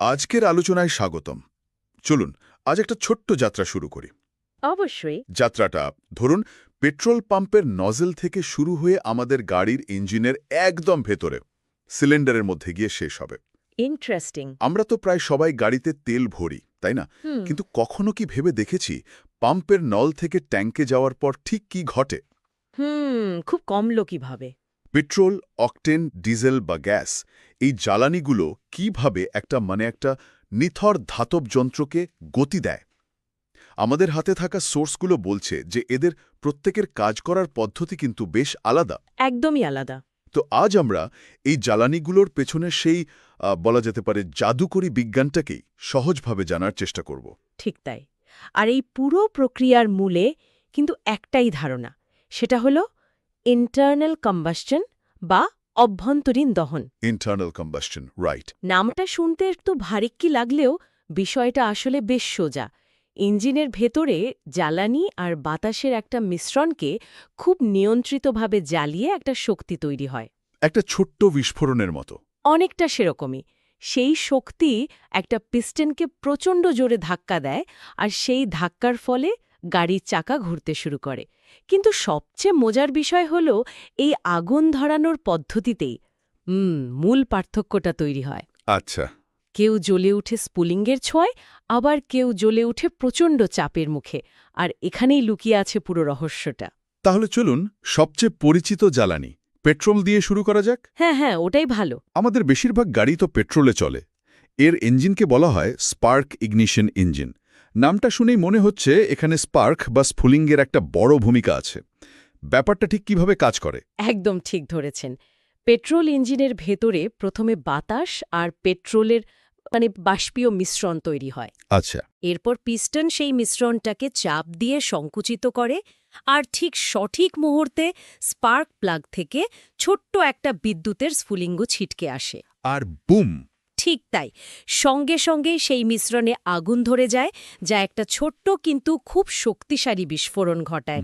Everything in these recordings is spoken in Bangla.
আজকের আলোচনায় স্বাগতম। চলুন আজ একটা ছোট্ট যাত্রা শুরু করি। অবশ্যই। যাত্রাটা ধরুন পেট্রোল পাম্পের নজেল থেকে শুরু হয়ে আমাদের গাড়ির ইঞ্জিনের একদম ভেতরে সিলিন্ডারের মধ্যে গিয়ে শেষ হবে। ইন্টারেস্টিং। আমরা তো প্রায় সবাই গাড়িতে তেল ভরি তাই না? কিন্তু কখনো কি ভেবে দেখেছি পাম্পের নল থেকে ট্যাঙ্কে যাওয়ার পর ঠিক কি ঘটে? হুম খুব কম লোকই ভাবে। পেট্রোল অকটেন ডিজেল বা গ্যাস এই জ্বালানিগুলো কীভাবে একটা মানে একটা নিথর ধাতব যন্ত্রকে গতি দেয়? আমাদের হাতে থাকা সোর্সগুলো বলছে যে এদের প্রত্যেকের কাজ করার পদ্ধতি কিন্তু বেশ আলাদা। একদমই আলাদা। তো আজ আমরা এই জ্বালানিগুলোর পেছনে সেই বলা যেতে পারে জাদুকরী বিজ্ঞানটাকেই সহজভাবে জানার চেষ্টা করব। ঠিক তাই। আর এই পুরো প্রক্রিয়ার মূলে কিন্তু একটাই ধারণা সেটা হলো ইন্টারনাল কম্বাসশন বা অভ্যন্তরীণ দহন। ইন্টারনাল কম্বাসশন রাইট নামটা শুনতে একটু ভারিক্কি লাগলেও বিষয়টা আসলে বেশ সোজা। ইঞ্জিনের ভেতরে জ্বালানি আর বাতাসের একটা মিশ্রণকে খুব নিয়ন্ত্রিতভাবে জ্বালিয়ে একটা শক্তি তৈরি হয়। একটা ছোট্ট বিস্ফোরণের মতো। অনেকটা সেরকমই। সেই শক্তি একটা পিস্টনকে প্রচণ্ড জোরে ধাক্কা দেয় আর সেই ধাক্কার ফলে গাড়ির চাকা ঘুরতে শুরু করে। কিন্তু সবচেয়ে মজার বিষয় হল এই আগুন ধরানোর পদ্ধতিতেই হুম মূল পার্থক্যটা তৈরি হয়। আচ্ছা। কেউ জ্বলে উঠে স্পুলিঙ্গের ছোঁয় আবার কেউ জ্বলে উঠে প্রচণ্ড চাপের মুখে। আর এখানেই লুকিয়ে আছে পুরো রহস্যটা। তাহলে চলুন সবচেয়ে পরিচিত জ্বালানি পেট্রোল দিয়ে শুরু করা যাক? হ্যাঁ হ্যাঁ ওটাই ভালো। আমাদের বেশিরভাগ গাড়ি তো পেট্রোলে চলে। এর ইঞ্জিনকে বলা হয় স্পার্ক ইগনিশন ইঞ্জিন। নামটা শুনেই মনে হচ্ছে এখানে স্পার্ক বা স্ফুলিঙ্গের একটা বড় ভূমিকা আছে। ব্যাপারটা ঠিক কীভাবে কাজ করে? একদম ঠিক ধরেছেন। পেট্রোল ইঞ্জিনের ভেতরে প্রথমে বাতাস আর পেট্রোলের মানে বাষ্পীয় মিশ্রণ তৈরি হয়। আচ্ছা। এরপর পিস্টন সেই মিশ্রণটাকে চাপ দিয়ে সংকুচিত করে আর ঠিক সঠিক মুহূর্তে স্পার্ক প্লাগ থেকে ছোট্ট একটা বিদ্যুতের স্ফুলিঙ্গ ছিটকে আসে। আর বুম! ঠিক তাই। সঙ্গে সঙ্গেই সেই মিশ্রণে আগুন ধরে যায় যা একটা ছোট্ট কিন্তু খুব শক্তিশালী বিস্ফোরণ ঘটায়।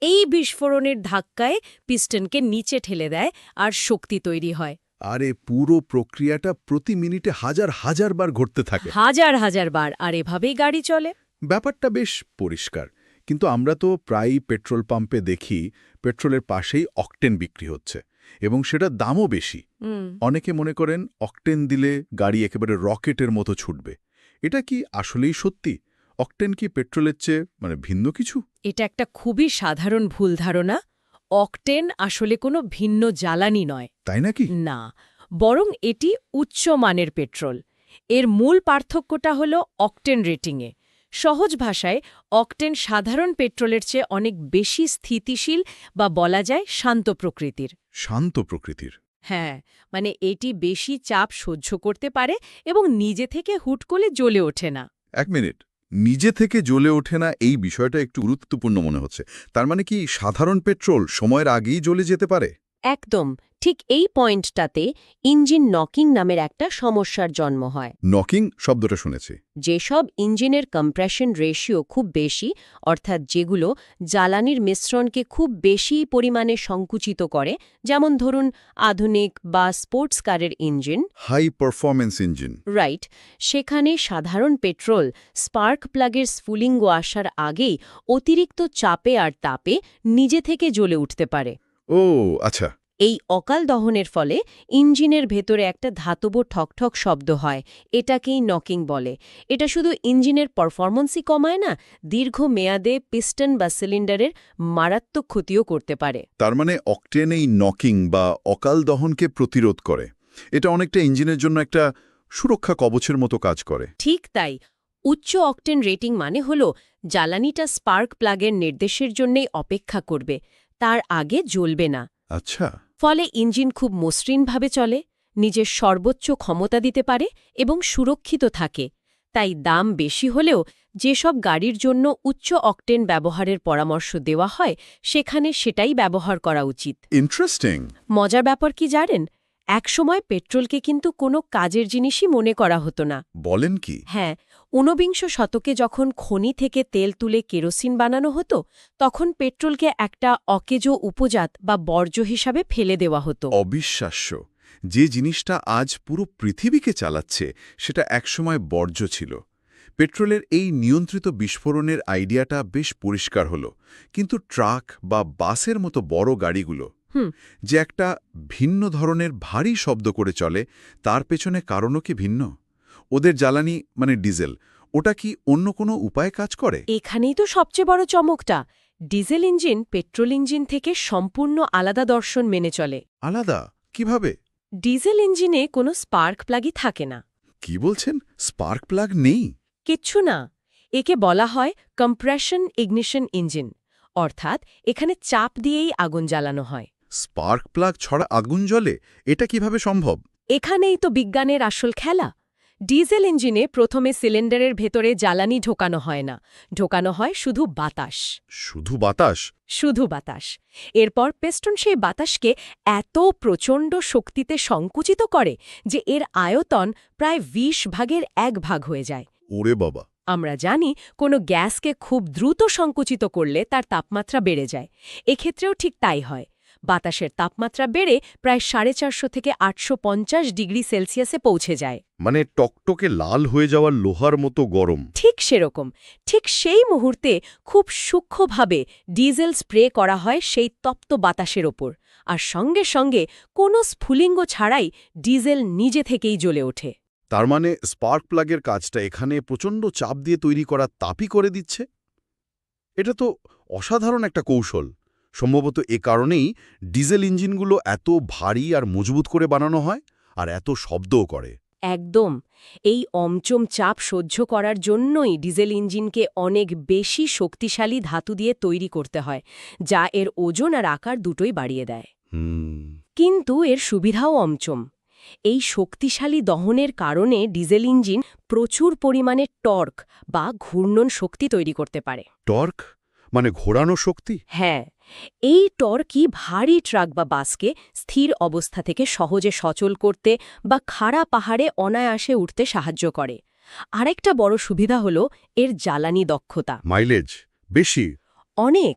এই বিস্ফোরণের ধাক্কায় পিস্টনকে নিচে ঠেলে দেয় আর শক্তি তৈরি হয়। আরে পুরো প্রক্রিয়াটা প্রতি মিনিটে হাজার হাজার বার ঘটতে থাকে। হাজার হাজার বার আর এভাবেই গাড়ি চলে। ব্যাপারটা বেশ পরিষ্কার। কিন্তু আমরা তো প্রায়ই পেট্রোল পাম্পে দেখি পেট্রোলের পাশেই অকটেন বিক্রি হচ্ছে। এবং সেটা দামও বেশি। অনেকে মনে করেন অকটেন দিলে গাড়ি একেবারে রকেটের মতো ছুটবে। এটা কি আসলেই সত্যি? অকটেন কি পেট্রোলের চেয়ে মানে ভিন্ন কিছু? এটা একটা খুবই সাধারণ ভুল ধারণা। অকটেন আসলে কোনো ভিন্ন জ্বালানি নয়। তাই নাকি? না বরং এটি উচ্চমানের পেট্রোল। এর মূল পার্থক্যটা হল অকটেন রেটিংয়ে। সহজ ভাষায় অকটেন সাধারণ পেট্রোলের চেয়ে অনেক বেশি স্থিতিশীল বা বলা যায় শান্ত প্রকৃতির। শান্ত প্রকৃতির? হ্যাঁ মানে এটি বেশি চাপ সহ্য করতে পারে এবং নিজে থেকে হুট করে জ্বলে ওঠে না। এক মিনিট নিজে থেকে জ্বলে ওঠে না এই বিষয়টা একটু গুরুত্বপূর্ণ মনে হচ্ছে। তার মানে কি সাধারণ পেট্রোল সময়ের আগেই জ্বলে যেতে পারে? একদম ঠিক এই পয়েন্টটাতে ইঞ্জিন নকিং নামের একটা সমস্যার জন্ম হয়। নকিং শব্দটা শুনেছি। যেসব ইঞ্জিনের কম্প্রেশন রেশিও খুব বেশি অর্থাৎ যেগুলো জ্বালানির মিশ্রণকে খুব বেশি পরিমাণে সংকুচিত করে যেমন ধরুন আধুনিক বা স্পোর্টস কারের engine. High performance engine. Right সেখানে সাধারণ পেট্রোল স্পার্ক প্লাগের স্ফুলিঙ্গ আসার আগেই অতিরিক্ত চাপে আর তাপে নিজে থেকে জ্বলে উঠতে পারে। ও আচ্ছা। এই অকাল দহনের ফলে ইঞ্জিনের ভেতরে একটা ধাতব ঠকঠক শব্দ হয় এটাকেই নকিং বলে। এটা শুধু ইঞ্জিনের পারফরমেন্সই কমায় না দীর্ঘ মেয়াদে পিস্টন বা সিলিন্ডারের মারাত্মক ক্ষতিও করতে পারে। তার মানে অকটেন এই নকিং বা অকাল দহনকে প্রতিরোধ করে। এটা অনেকটা ইঞ্জিনের জন্য একটা সুরক্ষা কবচের মতো কাজ করে। ঠিক তাই। উচ্চ অকটেন রেটিং মানে হল জ্বালানিটা স্পার্ক প্লাগের নির্দেশের জন্যই অপেক্ষা করবে। তার আগে জ্বলবে না। আচ্ছা। ফলে ইঞ্জিন খুব মসৃণভাবে চলে নিজের সর্বোচ্চ ক্ষমতা দিতে পারে এবং সুরক্ষিত থাকে। তাই দাম বেশি হলেও যেসব গাড়ির জন্য উচ্চ অকটেন ব্যবহারের পরামর্শ দেওয়া হয় সেখানে সেটাই ব্যবহার করা উচিত। ইন্টারেস্টিং মজার ব্যাপার কি জানেন? একসময় পেট্রোলকে কিন্তু কোনো কাজের জিনিসই মনে করা হতো না। বলেন কি? হ্যাঁ ঊনবিংশ শতকে যখন খনি থেকে তেল তুলে কেরোসিন বানানো হতো তখন পেট্রোলকে একটা অকেজ উপজাত বা বর্জ্য হিসাবে ফেলে দেওয়া হতো। অবিশ্বাস্য। যে জিনিসটা আজ পুরো পৃথিবীকে চালাচ্ছে সেটা একসময় বর্জ্য ছিল। পেট্রোলের এই নিয়ন্ত্রিত বিস্ফোরণের আইডিয়াটা বেশ পরিষ্কার হলো। কিন্তু ট্রাক বা বাসের মতো বড় গাড়িগুলো। যে একটা ভিন্ন ধরনের ভারী শব্দ করে চলে তার পেছনে কারণও কি ভিন্ন? ওদের জ্বালানি মানে ডিজেল ওটা কি অন্য কোনো উপায়ে কাজ করে? এখানেই তো সবচেয়ে বড় চমকটা। ডিজেল ইঞ্জিন পেট্রোল ইঞ্জিন থেকে সম্পূর্ণ আলাদা দর্শন মেনে চলে। আলাদা? কীভাবে? ডিজেল ইঞ্জিনে কোনো স্পার্ক প্লাগই থাকে না। কি বলছেন? স্পার্ক প্লাগ নেই। কিচ্ছু না। একে বলা হয় কম্প্রেশন ইগনিশন ইঞ্জিন অর্থাৎ এখানে চাপ দিয়েই আগুন জ্বালানো হয়। স্পার্ক প্লাগ ছড়া আগুন জ্বলে এটা কীভাবে সম্ভব? এখানেই তো বিজ্ঞানের আসল খেলা। ডিজেল ইঞ্জিনে প্রথমে সিলিন্ডারের ভেতরে জ্বালানি ঢোকানো হয় না। ঢোকানো হয় শুধু বাতাস। শুধু বাতাস? শুধু বাতাস। এরপর পেস্টন সেই বাতাসকে এত প্রচণ্ড শক্তিতে সংকুচিত করে যে এর আয়তন প্রায় ২০ ভাগের এক ভাগ হয়ে যায়। ওরে বাবা। আমরা জানি কোনো গ্যাসকে খুব দ্রুত সংকুচিত করলে তার তাপমাত্রা বেড়ে যায়। এক্ষেত্রেও ঠিক তাই হয়। বাতাসের তাপমাত্রা বেড়ে প্রায় সাড়ে চারশো থেকে আটশো পঞ্চাশ ডিগ্রি সেলসিয়াসে পৌঁছে যায়। মানে টকটকে লাল হয়ে যাওয়ার লোহার মতো গরম। ঠিক সেরকম। ঠিক সেই মুহূর্তে খুব সূক্ষ্মভাবে ডিজেল স্প্রে করা হয় সেই তপ্ত বাতাসের ওপর। আর সঙ্গে সঙ্গে কোনো স্ফুলিঙ্গ ছাড়াই ডিজেল নিজে থেকেই জ্বলে ওঠে। তার মানে স্পার্ক প্লাগের কাজটা এখানে প্রচণ্ড চাপ দিয়ে তৈরি করা তাপই করে দিচ্ছে? এটা তো অসাধারণ একটা কৌশল। সম্ভবত এ কারণেই ডিজেল ইঞ্জিনগুলো এত ভারী আর মজবুত করে বানানো হয় আর এত শব্দও করে। একদম। এই অমচম চাপ সহ্য করার জন্যই ডিজেল ইঞ্জিনকে অনেক বেশি শক্তিশালী ধাতু দিয়ে তৈরি করতে হয় যা এর ওজন আর আকার দুটোই বাড়িয়ে দেয়। কিন্তু এর সুবিধাও অমচম। এই শক্তিশালী দহনের কারণে ডিজেল ইঞ্জিন প্রচুর পরিমাণে টর্ক বা ঘূর্ণন শক্তি তৈরি করতে পারে। টর্ক? মানে ঘোরানো শক্তি? হ্যাঁ এই টর্কই ভারী ট্রাক বা বাসকে স্থির অবস্থা থেকে সহজে সচল করতে বা খাড়া পাহাড়ে অনায়াসে উঠতে সাহায্য করে। আরেকটা বড় সুবিধা হল এর জ্বালানি দক্ষতা। মাইলেজ বেশি। অনেক।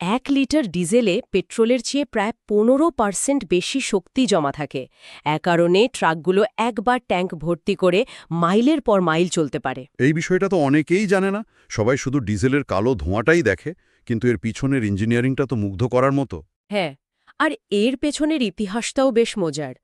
এক লিটার ডিজেলে পেট্রোলের চেয়ে প্রায় পনেরো পার্সেন্ট বেশি শক্তি জমা থাকে। এ কারণে ট্রাকগুলো একবার ট্যাঙ্ক ভর্তি করে মাইলের পর মাইল চলতে পারে। এই বিষয়টা তো অনেকেই জানে না। সবাই শুধু ডিজেলের কালো ধোঁয়াটাই দেখে। কিন্তু এর পিছনের ইঞ্জিনিয়ারিংটা তো মুগ্ধ করার মতো। হ্যাঁ আর এর পেছনের ইতিহাসটাও বেশ মজার।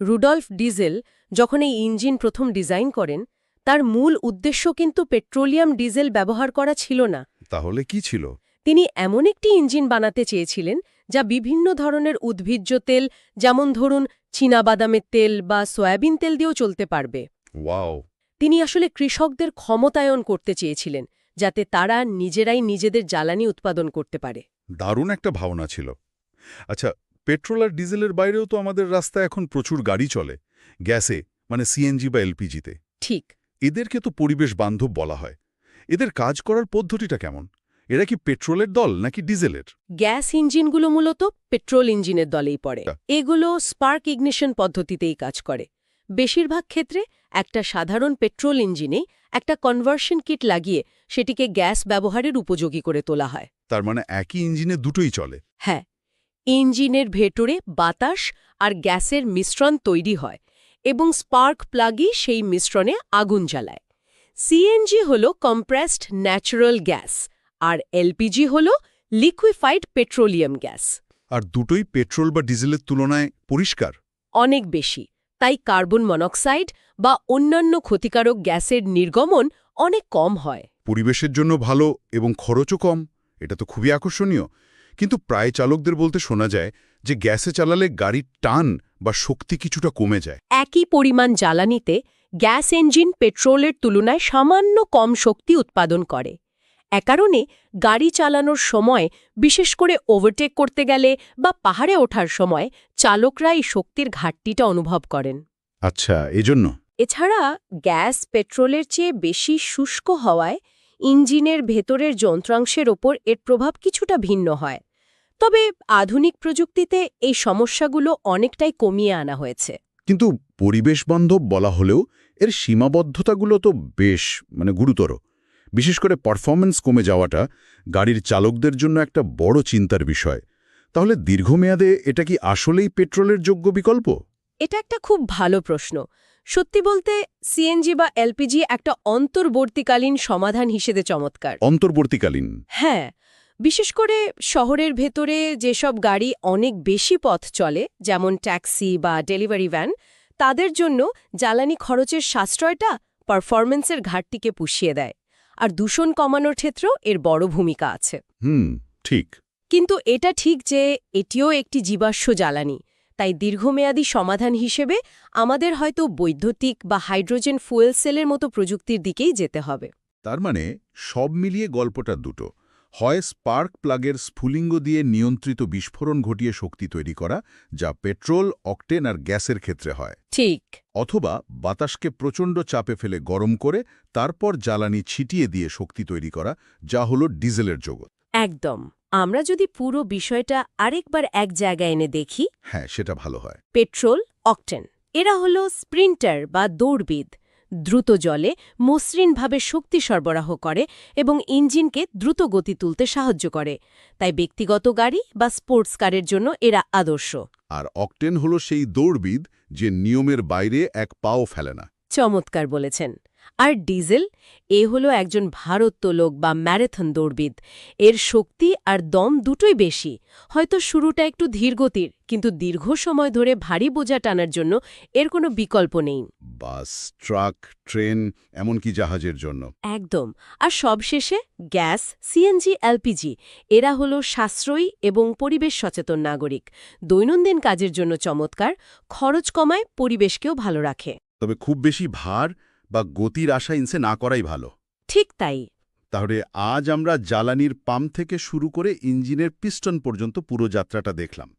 রুডলফ ডিজেল যখন এই ইঞ্জিন প্রথম ডিজাইন করেন তার মূল উদ্দেশ্য কিন্তু পেট্রোলিয়াম ডিজেল ব্যবহার করা ছিল না। তাহলে কি ছিল? তিনি এমন একটি ইঞ্জিন বানাতে চেয়েছিলেন যা বিভিন্ন ধরনের উদ্ভিজ্জ তেল যেমন ধরুন চীনাবাদামের তেল বা সয়াবিন তেল দিয়েও চলতে পারবে। ওয়াও! তিনি আসলে কৃষকদের ক্ষমতায়ন করতে চেয়েছিলেন যাতে তারা নিজেরাই নিজেদের জ্বালানি উৎপাদন করতে পারে। দারুণ একটা ভাবনা ছিল। আচ্ছা পেট্রোল আর ডিজেলের বাইরেও তো আমাদের রাস্তায় এখন প্রচুর গাড়ি চলে গ্যাসে মানে সিএনজি বা এলপিজিতে ঠিক। এদেরকে তো পরিবেশ বান্ধব বলা হয়। এদের কাজ করার পদ্ধতিটা কেমন? এরা কি পেট্রোলের দল নাকি ডিজেলের? গ্যাস ইঞ্জিনগুলো মূলত পেট্রোল ইঞ্জিনের দলেই পড়ে। এগুলো স্পার্ক ইগনিশন পদ্ধতিতেই কাজ করে। বেশিরভাগ ক্ষেত্রে একটা সাধারণ পেট্রোল ইঞ্জিনে একটা কনভার্সন কিট লাগিয়ে সেটিকে গ্যাস ব্যবহারের উপযোগী করে তোলা হয়। তার মানে একই ইঞ্জিনে দুটোই চলে। হ্যাঁ ইঞ্জিনের ভেতরে বাতাস আর গ্যাসের মিশ্রণ তৈরি হয় এবং স্পার্ক প্লাগই সেই মিশ্রণে আগুন জ্বালায়। সিএনজি হল কম্প্রেসড ন্যাচারাল গ্যাস আর এলপিজি হল লিকুইফাইড পেট্রোলিয়াম গ্যাস আর দুটোই পেট্রোল বা ডিজেলের তুলনায় পরিষ্কার? অনেক বেশি তাই কার্বন মনোক্সাইড বা অন্যান্য ক্ষতিকারক গ্যাসের নির্গমন অনেক কম হয়। পরিবেশের জন্য ভালো এবং খরচও কম এটা তো খুবই আকর্ষণীয়। কিন্তু প্রায় চালকদের বলতে শোনা যায় যে গ্যাসে চালালে গাড়ির টান বা শক্তি কিছুটা কমে যায়। একই পরিমাণ জ্বালানিতে গ্যাস ইঞ্জিন পেট্রোলের তুলনায় সামান্য কম শক্তি উৎপাদন করে। এ কারণে গাড়ি চালানোর সময় বিশেষ করে ওভারটেক করতে গেলে বা পাহাড়ে ওঠার সময় চালকরা এই শক্তির ঘাটতিটা অনুভব করেন। আচ্ছা এজন্য? এছাড়া গ্যাস পেট্রোলের চেয়ে বেশি শুষ্ক হওয়ায় ইঞ্জিনের ভেতরের যন্ত্রাংশের ওপর এর প্রভাব কিছুটা ভিন্ন হয়। তবে আধুনিক প্রযুক্তিতে এই সমস্যাগুলো অনেকটাই কমিয়ে আনা হয়েছে। কিন্তু পরিবেশ বান্ধব বলা হলেও এর সীমাবদ্ধতাগুলো তো বেশ মানে গুরুতর। বিশেষ করে পারফরম্যান্স কমে যাওয়াটা গাড়ির চালকদের জন্য একটা বড় চিন্তার বিষয়। তাহলে দীর্ঘমেয়াদে এটা কি আসলেই পেট্রোলের যোগ্য বিকল্প? এটা একটা খুব ভালো প্রশ্ন। সত্যি বলতে সিএনজি বা এলপিজি একটা অন্তর্বর্তীকালীন সমাধান হিসেবে চমৎকার। অন্তর্বর্তীকালীন? হ্যাঁ বিশেষ করে শহরের ভেতরে যেসব গাড়ি অনেক বেশি পথ চলে যেমন ট্যাক্সি বা ডেলিভারি ভ্যান তাদের জন্য জ্বালানি খরচের সাশ্রয়টা পারফরমেন্সের ঘাটতিকে পুষিয়ে দেয়। আর দূষণ কমানোর ক্ষেত্রেও এর বড় ভূমিকা আছে। হুম ঠিক। কিন্তু এটা ঠিক যে এটিও একটি জীবাশ্ম জ্বালানি। তাই দীর্ঘমেয়াদী সমাধান হিসেবে আমাদের হয়তো বৈদ্যুতিক বা হাইড্রোজেন ফুয়েল সেলের মতো প্রযুক্তির দিকেই যেতে হবে। তার মানে সব মিলিয়ে গল্পটা দুটো। হয় স্পার্ক প্লাগের স্ফুলিঙ্গ দিয়ে নিয়ন্ত্রিত বিস্ফোরণ ঘটিয়ে শক্তি তৈরি করা যা পেট্রোল অকটেন আর গ্যাসের ক্ষেত্রে হয়। ঠিক। অথবা বাতাসকে প্রচণ্ড চাপে ফেলে গরম করে তারপর জ্বালানি ছিটিয়ে দিয়ে শক্তি তৈরি করা যা হলো ডিজেলের জগৎ। একদম। আমরা যদি পুরো বিষয়টা আরেকবার এক জায়গায় এনে দেখি হ্যাঁ সেটা ভালো হয়। পেট্রোল অকটেন এরা হল স্প্রিন্টার বা দৌড়বিদ। দ্রুত জলে মসৃণভাবে শক্তি সরবরাহ করে এবং ইঞ্জিনকে দ্রুত গতি তুলতে সাহায্য করে। তাই ব্যক্তিগত গাড়ি বা স্পোর্টস কারের জন্য এরা আদর্শ। আর অকটেন হলো সেই দৌড়বিদ যে নিয়মের বাইরে এক পাও ফেলে না। চমৎকার বলেছেন। আর ডিজেল এ হলো একজন ভারোত্তোলক বা ম্যারাথন দৌড়বিদ। এর শক্তি আর দম দুটোই বেশি। হয়তো শুরুটা একটু ধীরগতির কিন্তু দীর্ঘ সময় ধরে ভারী বোঝা টানার জন্য এর কোনো বিকল্প নেই। বাস ট্রাক ট্রেন এমনকি জাহাজের জন্য। একদম। আর সবশেষে গ্যাস সিএনজি এলপিজি এরা হলো সাশ্রয়ী এবং পরিবেশ সচেতন নাগরিক। দৈনন্দিন কাজের জন্য চমৎকার খরচ কমায় পরিবেশকেও ভালো রাখে। তবে খুব বেশি ভার বা গতির আশা ইনসে না করাই ভালো। ঠিক তাই। তাহলে আজ আমরা জ্বালানির পাম্প থেকে শুরু করে ইঞ্জিনের পিস্টন পর্যন্ত পুরো যাত্রাটা দেখলাম।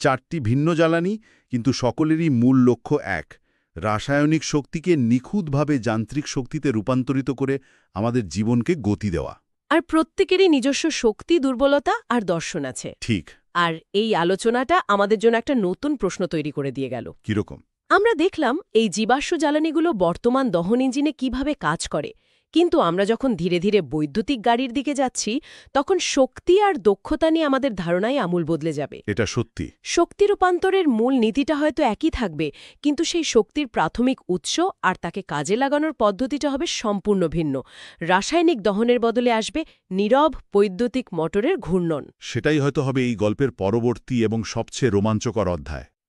চারটি ভিন্ন জ্বালানি কিন্তু সকলেরই মূল লক্ষ্য এক রাসায়নিক শক্তিকে নিখুঁতভাবে যান্ত্রিক শক্তিতে রূপান্তরিত করে আমাদের জীবনকে গতি দেওয়া। আর প্রত্যেকেরই নিজস্ব শক্তি দুর্বলতা আর দর্শন আছে। ঠিক। আর এই আলোচনাটা আমাদের জন্য একটা নতুন প্রশ্ন তৈরি করে দিয়ে গেল। কীরকম? আমরা দেখলাম এই জীবাশ্ম জ্বালানিগুলো বর্তমান দহন ইঞ্জিনে কীভাবে কাজ করে। কিন্তু আমরা যখন ধীরে ধীরে বৈদ্যুতিক গাড়ির দিকে যাচ্ছি তখন শক্তি আর দক্ষতা নিয়ে আমাদের ধারণাই আমূল বদলে যাবে। এটা সত্যি। শক্তি রূপান্তরের মূল নীতিটা হয়তো একই থাকবে কিন্তু সেই শক্তির প্রাথমিক উৎস আর তাকে কাজে লাগানোর পদ্ধতিটা হবে সম্পূর্ণ ভিন্ন। রাসায়নিক দহনের বদলে আসবে নীরব বৈদ্যুতিক মোটরের ঘূর্ণন। সেটাই হয়তো হবে এই গল্পের পরবর্তী এবং সবচেয়ে রোমাঞ্চকর অধ্যায়।